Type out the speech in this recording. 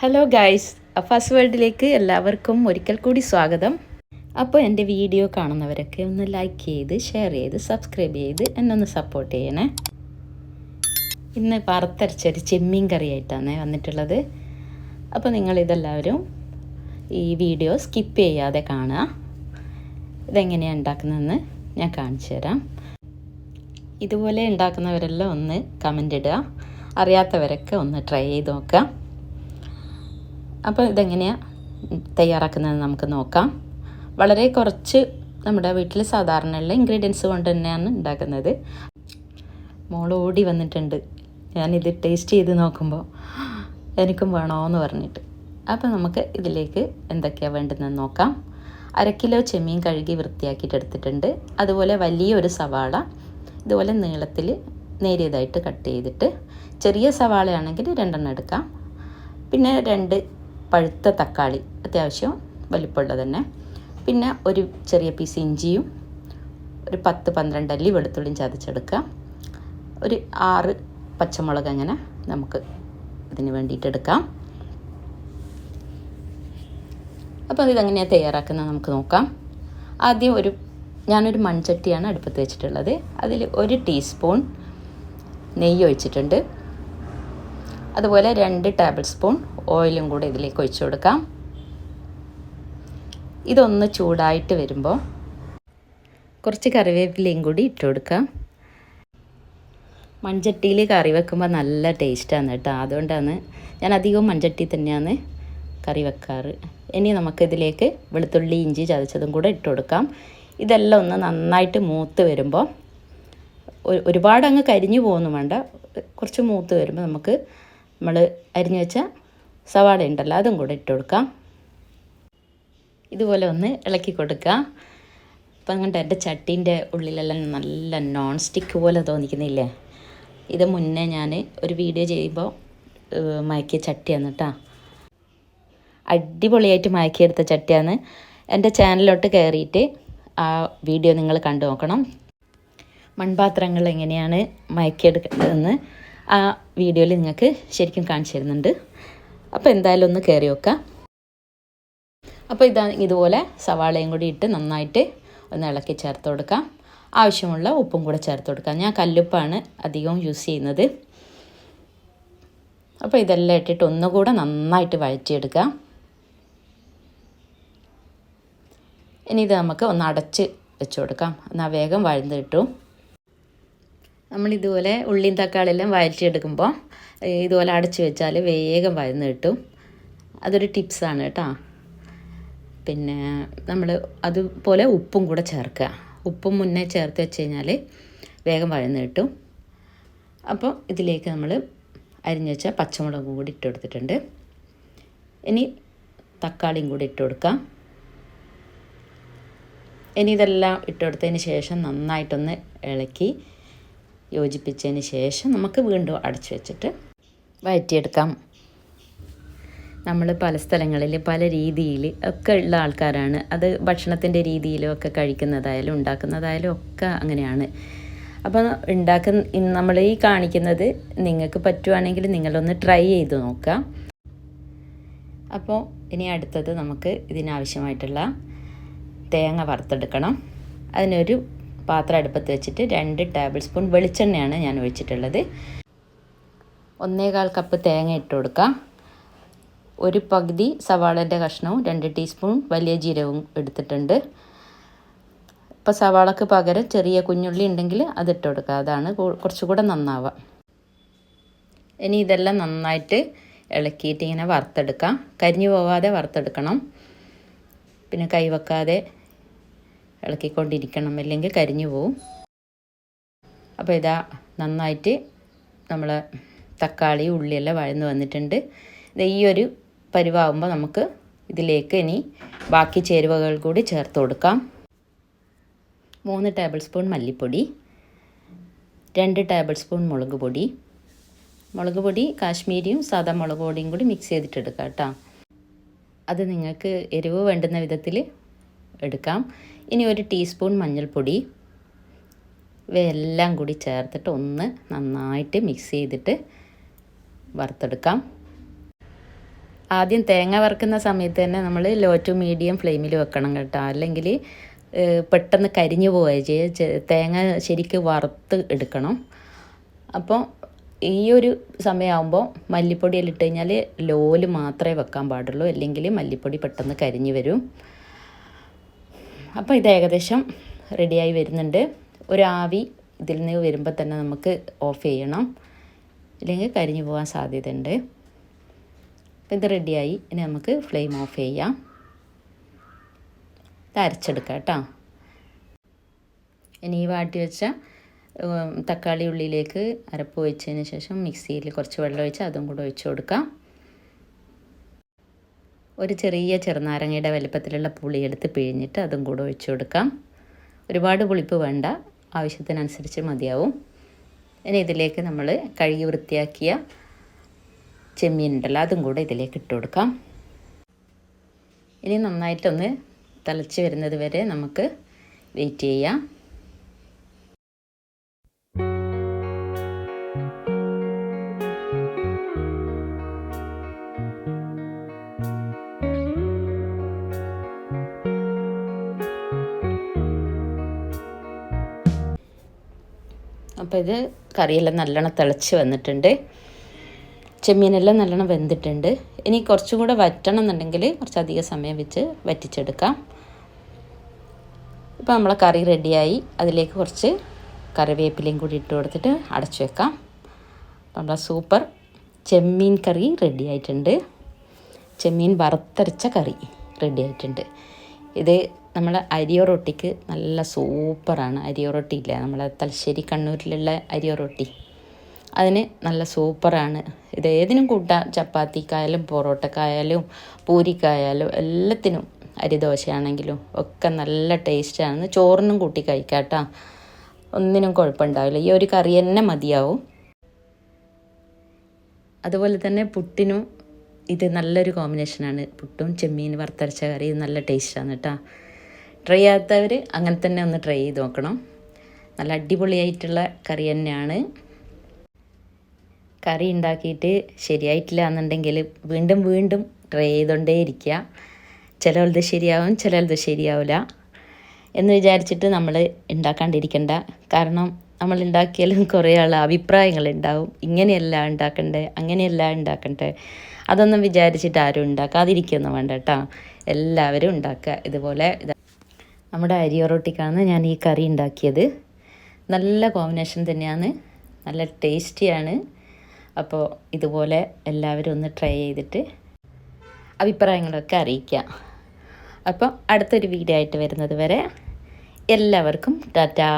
Hello guys Afaz വേൾഡിലേക്ക് എല്ലാവർക്കും ഒരിക്കൽ കൂടി സ്വാഗതം. അപ്പോൾ എന്റെ വീഡിയോ കാണുന്നവരൊക്കെ ഒന്ന് ലൈക്ക് ചെയ്ത് ഷെയർ ചെയ്ത് സബ്സ്ക്രൈബ് ചെയ്ത് എന്നെ ഒന്ന് സപ്പോർട്ട് ചെയ്യണേ. ഇന്ന് വറുത്തരച്ചൊരു ചെമ്മീൻ കറിയായിട്ടാണ് വന്നിട്ടുള്ളത്. അപ്പോൾ നിങ്ങളിതെല്ലാവരും ഈ വീഡിയോ സ്കിപ്പ് ചെയ്യാതെ കാണുക. ഇതെങ്ങനെയാണ് ഉണ്ടാക്കുന്നതെന്ന് ഞാൻ കാണിച്ചു തരാം. ഇതുപോലെ ഉണ്ടാക്കുന്നവരെല്ലാം ഒന്ന് കമന്റ് ഇടുക. അറിയാത്തവരൊക്കെ ഒന്ന് ട്രൈ ചെയ്ത് നോക്കാം അപ്പോൾ ഇതെങ്ങനെയാണ് തയ്യാറാക്കുന്നത് നമുക്ക് നോക്കാം. വളരെ കുറച്ച് നമ്മുടെ വീട്ടിൽ സാധാരണയുള്ള ഇൻഗ്രീഡിയൻസ് കൊണ്ട് തന്നെയാണ് ഉണ്ടാക്കുന്നത്. മോൾ ഓടി വന്നിട്ടുണ്ട്. ഞാനിത് ടേസ്റ്റ് ചെയ്ത് നോക്കുമ്പോൾ എനിക്കും വേണമെന്ന് പറഞ്ഞിട്ട്. അപ്പോൾ നമുക്ക് ഇതിലേക്ക് എന്തൊക്കെയാണ് വേണ്ടതെന്ന് നോക്കാം. അര കിലോ ചെമ്മീൻ കഴുകി വൃത്തിയാക്കിയിട്ട് എടുത്തിട്ടുണ്ട്. അതുപോലെ വലിയൊരു സവാള ഇതുപോലെ നീളത്തിൽ നേരിയതായിട്ട് കട്ട് ചെയ്തിട്ട് ചെറിയ സവാളയാണെങ്കിൽ രണ്ടെണ്ണം എടുക്കാം. പിന്നെ രണ്ട് പഴുത്ത തക്കാളി അത്യാവശ്യം വലിപ്പമുള്ളത് തന്നെ. പിന്നെ ഒരു ചെറിയ പീസ് ഇഞ്ചിയും ഒരു പത്ത് പന്ത്രണ്ട് അല്ലി വെളുത്തുള്ളിയും ചതച്ചെടുക്കുക. ഒരു ആറ് പച്ചമുളക് അങ്ങനെ നമുക്ക് ഇതിന് വേണ്ടിയിട്ട് എടുക്കാം. അപ്പോൾ ഇതെങ്ങനെയാണ് തയ്യാറാക്കുന്നത് നമുക്ക് നോക്കാം. ആദ്യം ഒരു ഞാനൊരു മൺചട്ടിയാണ് അടുപ്പത്ത് വെച്ചിട്ടുള്ളത്. അതിൽ ഒരു ടീസ്പൂൺ നെയ്യ് ഒഴിച്ചിട്ടുണ്ട്. അതുപോലെ രണ്ട് ടേബിൾ സ്പൂൺ ഓയിലും കൂടെ ഇതിലേക്ക് ഒഴിച്ചു കൊടുക്കാം. ഇതൊന്ന് ചൂടായിട്ട് വരുമ്പോൾ കുറച്ച് കറിവേപ്പിലയും കൂടി ഇട്ട് കൊടുക്കാം. മൺചട്ടിയിൽ കറി വെക്കുമ്പോൾ നല്ല ടേസ്റ്റാണ് കേട്ടോ. അതുകൊണ്ടാണ് ഞാൻ അധികവും മൺചട്ടി തന്നെയാണ് കറി വെക്കാറ്. ഇനി നമുക്കിതിലേക്ക് വെളുത്തുള്ളി ഇഞ്ചി ചതച്ചതും കൂടെ ഇട്ട് കൊടുക്കാം. ഇതെല്ലാം ഒന്ന് നന്നായിട്ട് മൂത്ത് വരുമ്പോൾ ഒരുപാട് അങ്ങ് കരിഞ്ഞു പോകുന്നു വേണ്ട. കുറച്ച് മൂത്ത് വരുമ്പോൾ നമുക്ക് നമ്മൾ അരിഞ്ഞു വെച്ച സവാള ഉണ്ടല്ലോ അതും കൂടെ ഇട്ട് കൊടുക്കാം. ഇതുപോലെ ഒന്ന് ഇളക്കി കൊടുക്കുക. അപ്പം അങ്ങോട്ട് എന്റെ ചട്ടീന്റെ ഉള്ളിലെല്ലാം നല്ല നോൺ സ്റ്റിക്ക് പോലെ തോന്നിക്കുന്നില്ലേ? ഇത് മുന്നേ ഞാൻ ഒരു വീഡിയോ ചെയ്യുമ്പോൾ മയക്കിയ ചട്ടിയാണ് കേട്ടോ. അടിപൊളിയായിട്ട് മയക്കിയെടുത്ത ചട്ടിയാണ് എന്റെ ചാനലിലോട്ട് കയറിയിട്ട് ആ വീഡിയോ നിങ്ങൾ കണ്ടു നോക്കണം. മൺപാത്രങ്ങൾ എങ്ങനെയാണ് മയക്കിയെടുക്കേണ്ടതെന്ന് ആ വീഡിയോയിൽ നിങ്ങൾക്ക് ശരിക്കും കാണിച്ചു തരുന്നുണ്ട്. അപ്പോൾ എന്തായാലും ഒന്ന് കയറി വെക്കാം. അപ്പോൾ ഇതാ ഇതുപോലെ സവാളയും കൂടി ഇട്ട് നന്നായിട്ട് ഒന്ന് ഇളക്കി ചേർത്ത് കൊടുക്കാം. ആവശ്യമുള്ള ഉപ്പും കൂടെ ചേർത്ത് കൊടുക്കാം. ഞാൻ കല്ലുപ്പാണ് അധികവും യൂസ് ചെയ്യുന്നത്. അപ്പോൾ ഇതെല്ലാം ഇട്ടിട്ട് ഒന്നുകൂടെ നന്നായിട്ട് വഴറ്റിയെടുക്കാം. ഇനി ഇത് നമുക്ക് ഒന്ന് അടച്ച് വെച്ച് കൊടുക്കാം. എന്നാൽ വേഗം വഴന്ന് നമ്മളിതുപോലെ ഉള്ളിയും തക്കാളിയെല്ലാം വഴറ്റിയെടുക്കുമ്പോൾ ഇതുപോലെ അടച്ചു വെച്ചാൽ വേഗം വഴന്ന് കിട്ടും. അതൊരു ടിപ്സാണ് കേട്ടോ. പിന്നെ നമ്മൾ അതുപോലെ ഉപ്പും കൂടെ ചേർക്കുക. ഉപ്പും മുന്നേ ചേർത്ത് വെച്ച് കഴിഞ്ഞാൽ വേഗം വഴന്ന് കിട്ടും. അപ്പോൾ ഇതിലേക്ക് നമ്മൾ അരിഞ്ഞു വെച്ച പച്ചമുളകും കൂടി ഇട്ട് കൊടുത്തിട്ടുണ്ട്. ഇനി തക്കാളിയും കൂടി ഇട്ട് കൊടുക്കാം. ഇനി ഇതെല്ലാം ഇട്ടുകൊടുത്തതിന് ശേഷം നന്നായിട്ടൊന്ന് ഇളക്കി യോജിപ്പിച്ചതിന് ശേഷം നമുക്ക് വീണ്ടും അടച്ചു വെച്ചിട്ട് വഴറ്റിയെടുക്കാം. നമ്മൾ പല സ്ഥലങ്ങളിൽ പല രീതിയിൽ ഒക്കെ ഉള്ള ആൾക്കാരാണ്. അത് ഭക്ഷണത്തിന്റെ രീതിയിലും ഒക്കെ കഴിക്കുന്നതായാലും ഉണ്ടാക്കുന്നതായാലും ഒക്കെ അങ്ങനെയാണ്. അപ്പോൾ ഉണ്ടാക്കുന്ന നമ്മൾ ഈ കാണിക്കുന്നത് നിങ്ങൾക്ക് പറ്റുവാണെങ്കിൽ നിങ്ങളൊന്ന് ട്രൈ ചെയ്ത് നോക്കാം അപ്പോൾ ഇനി അടുത്തത് നമുക്ക് ഇതിനാവശ്യമായിട്ടുള്ള തേങ്ങ വറുത്തെടുക്കണം. അതിനൊരു പാത്രം അടുപ്പത്ത് വെച്ചിട്ട് രണ്ട് ടേബിൾ സ്പൂൺ വെളിച്ചെണ്ണയാണ് ഞാൻ ഒഴിച്ചിട്ടുള്ളത്. ഒന്നേകാൽ കപ്പ് തേങ്ങ ഇട്ട് കൊടുക്കാം. ഒരു പകുതി സവാളന്റെ കഷ്ണവും രണ്ട് ടീസ്പൂൺ വലിയ ജീരകവും എടുത്തിട്ടുണ്ട്. ഇപ്പോൾ സവാളക്ക് പകരം ചെറിയ കുഞ്ഞുള്ളി ഉണ്ടെങ്കിൽ അതിട്ട് കൊടുക്കുക അതാണ് കുറച്ചുകൂടെ നന്നാവുക. ഇനി ഇതെല്ലാം നന്നായിട്ട് ഇളക്കിയിട്ട് ഇങ്ങനെ വറുത്തെടുക്കാം. കരിഞ്ഞു പോവാതെ വറുത്തെടുക്കണം. പിന്നെ കൈവെക്കാതെ ഇളക്കിക്കൊണ്ടിരിക്കണം. അല്ലെങ്കിൽ കരിഞ്ഞു പോവും. അപ്പോൾ ഇതാ നന്നായിട്ട് നമ്മൾ തക്കാളി ഉള്ളിയെല്ലാം വഴന്ന് വന്നിട്ടുണ്ട്. ഇത് ഈ ഒരു പരിവാകുമ്പോൾ നമുക്ക് ഇതിലേക്ക് ഇനി ബാക്കി ചേരുവകൾ കൂടി ചേർത്ത് കൊടുക്കാം. മൂന്ന് ടേബിൾ സ്പൂൺ മല്ലിപ്പൊടി രണ്ട് ടേബിൾ സ്പൂൺ മുളക് പൊടി. മുളക് പൊടി കാശ്മീരിയും സാധാ മുളക് പൊടിയും കൂടി മിക്സ് ചെയ്തിട്ടെടുക്കാം കേട്ടോ. അത് നിങ്ങൾക്ക് എരിവ് വേണ്ടുന്ന വിധത്തിൽ എടുക്കാം. ഇനി ഒരു ടീസ്പൂൺ മഞ്ഞൾപ്പൊടി. ഇവയെല്ലാം കൂടി ചേർത്തിട്ട് ഒന്ന് നന്നായിട്ട് മിക്സ് ചെയ്തിട്ട് വറുത്തെടുക്കാം. ആദ്യം തേങ്ങ വറുക്കുന്ന സമയത്ത് തന്നെ നമ്മൾ ലോ ടു മീഡിയം ഫ്ലെയിമിൽ വെക്കണം കേട്ടോ. അല്ലെങ്കിൽ പെട്ടെന്ന് കരിഞ്ഞു പോവുകയാണ് ചെയ്യുക തേങ്ങ ശരിക്ക് വറുത്ത് എടുക്കണം. അപ്പോൾ ഈ ഒരു സമയമാകുമ്പോൾ മല്ലിപ്പൊടിയെല്ലാം ഇട്ട് കഴിഞ്ഞാൽ ലോൽ മാത്രമേ വെക്കാൻ പാടുള്ളൂ. അല്ലെങ്കിൽ മല്ലിപ്പൊടി പെട്ടെന്ന് കരിഞ്ഞു വരും. അപ്പോൾ ഇത് ഏകദേശം റെഡിയായി വരുന്നുണ്ട്. ഒരു ആവി ഇതിൽ നിന്ന് വരുമ്പോൾ തന്നെ നമുക്ക് ഓഫ് ചെയ്യണം. ഇല്ലെങ്കിൽ കരിഞ്ഞു പോകാൻ സാധ്യതയുണ്ട്. ഇത് റെഡിയായി. ഇനി നമുക്ക് ഫ്ലെയിം ഓഫ് ചെയ്യാം. ഇത് അരച്ചെടുക്കാം കേട്ടോ. ഇനി ഈ വാട്ടി വെച്ച തക്കാളി ഉള്ളിലേക്ക് അരപ്പ് ഒഴിച്ചതിന് ശേഷം മിക്സിയിൽ കുറച്ച് വെള്ളം ഒഴിച്ച് അതും കൂടെ ഒഴിച്ചു കൊടുക്കാം. ഒരു ചെറിയ ചെറുനാരങ്ങയുടെ വലിപ്പത്തിലുള്ള പുളി എടുത്ത് പിഴിഞ്ഞിട്ട് അതും കൂടെ ഒഴിച്ചു കൊടുക്കാം. ഒരുപാട് പുളിപ്പ് വേണ്ട. ആവശ്യത്തിനനുസരിച്ച് മതിയാവും. ഇനി ഇതിലേക്ക് നമ്മൾ കഴുകി വൃത്തിയാക്കിയ ചെമ്മീൻ ഉണ്ടല്ലോ അതും കൂടെ ഇതിലേക്ക് ഇട്ട് കൊടുക്കാം. ഇനി നന്നായിട്ടൊന്ന് തിളച്ച് വരുന്നത് വരെ നമുക്ക് വെയിറ്റ് ചെയ്യാം. അപ്പോൾ ഇത് കറിയെല്ലാം നല്ലോണം തിളച്ച് വന്നിട്ടുണ്ട്. ചെമ്മീനെല്ലാം നല്ലോണം വെന്തിട്ടുണ്ട്. ഇനി കുറച്ചും കൂടെ വറ്റണം എന്നുണ്ടെങ്കിൽ കുറച്ചധികം സമയം വെച്ച് വറ്റിച്ചെടുക്കാം. ഇപ്പോൾ നമ്മളെ കറി റെഡിയായി. അതിലേക്ക് കുറച്ച് കറിവേപ്പിലയും കൂടി ഇട്ട് കൊടുത്തിട്ട് അടച്ചു വെക്കാം. അപ്പോൾ നമ്മളെ സൂപ്പർ ചെമ്മീൻ കറി റെഡി ആയിട്ടുണ്ട്. ചെമ്മീൻ വറുത്തരച്ച കറി റെഡി ആയിട്ടുണ്ട്. ഇത് നമ്മളെ അരിയോ റൊട്ടിക്ക് നല്ല സൂപ്പറാണ്. അരിയോ റൊട്ടി ഇല്ലേ നമ്മളെ തലശ്ശേരി കണ്ണൂരിലുള്ള അരിയോ റൊട്ടി. അതിന് നല്ല സൂപ്പറാണ്. ഇത് ഏതിനും കൂട്ടാം. ചപ്പാത്തിക്കായാലും പൊറോട്ടക്കായാലും പൂരിക്കായാലും എല്ലാത്തിനും അരിദോശയാണെങ്കിലും ഒക്കെ നല്ല ടേസ്റ്റാണ്. ചോറിനും കൂട്ടി കഴിക്കാം കേട്ടോ. ഒന്നിനും കുഴപ്പമുണ്ടാവില്ല. ഈ ഒരു കറി തന്നെ മതിയാവും. അതുപോലെ തന്നെ പുട്ടിനും ഇത് നല്ലൊരു കോമ്പിനേഷനാണ് പുട്ടും ചെമ്മീൻ വറുത്തരച്ച കറി. നല്ല ടേസ്റ്റാണ് കേട്ടോ. ട്രൈ ചെയ്യാത്തവർ അങ്ങനെ തന്നെ ഒന്ന് ട്രൈ ചെയ്ത് നോക്കണം. നല്ല അടിപൊളിയായിട്ടുള്ള കറി തന്നെയാണ്. കറി ഉണ്ടാക്കിയിട്ട് ശരിയായിട്ടില്ല എന്നുണ്ടെങ്കിൽ വീണ്ടും വീണ്ടും ട്രൈ ചെയ്തുകൊണ്ടേ ഇരിക്കുക ചിലത് ശരിയാവും ചിലത് ശരിയാവില്ല എന്ന് വിചാരിച്ചിട്ട് നമ്മൾ ഉണ്ടാക്കാണ്ടിരിക്കണ്ട കാരണം നമ്മൾ ഉണ്ടാക്കിയാലും കുറേ ആൾ അഭിപ്രായങ്ങൾ ഉണ്ടാവും ഇങ്ങനെയല്ല ഉണ്ടാക്കണ്ടേ അങ്ങനെയല്ല ഉണ്ടാക്കണ്ടേ അതൊന്നും വിചാരിച്ചിട്ട് ആരും ഉണ്ടാക്കാതിരിക്കുകയൊന്നും വേണ്ട കേട്ടോ എല്ലാവരും ഉണ്ടാക്കുക ഇതുപോലെ ഇത് നമ്മുടെ അരി ഒറോട്ടിക്കാണ് ഞാൻ ഈ കറി ഉണ്ടാക്കിയത്. നല്ല കോമ്പിനേഷൻ തന്നെയാണ്. നല്ല ടേസ്റ്റിയാണ് അപ്പോൾ ഇതുപോലെ എല്ലാവരും ഒന്ന് ട്രൈ ചെയ്തിട്ട് അഭിപ്രായങ്ങളൊക്കെ അറിയിക്കുക അപ്പോൾ അടുത്തൊരു വീഡിയോ ആയിട്ട് വരുന്നത് വരെ എല്ലാവർക്കും ടാറ്റാ.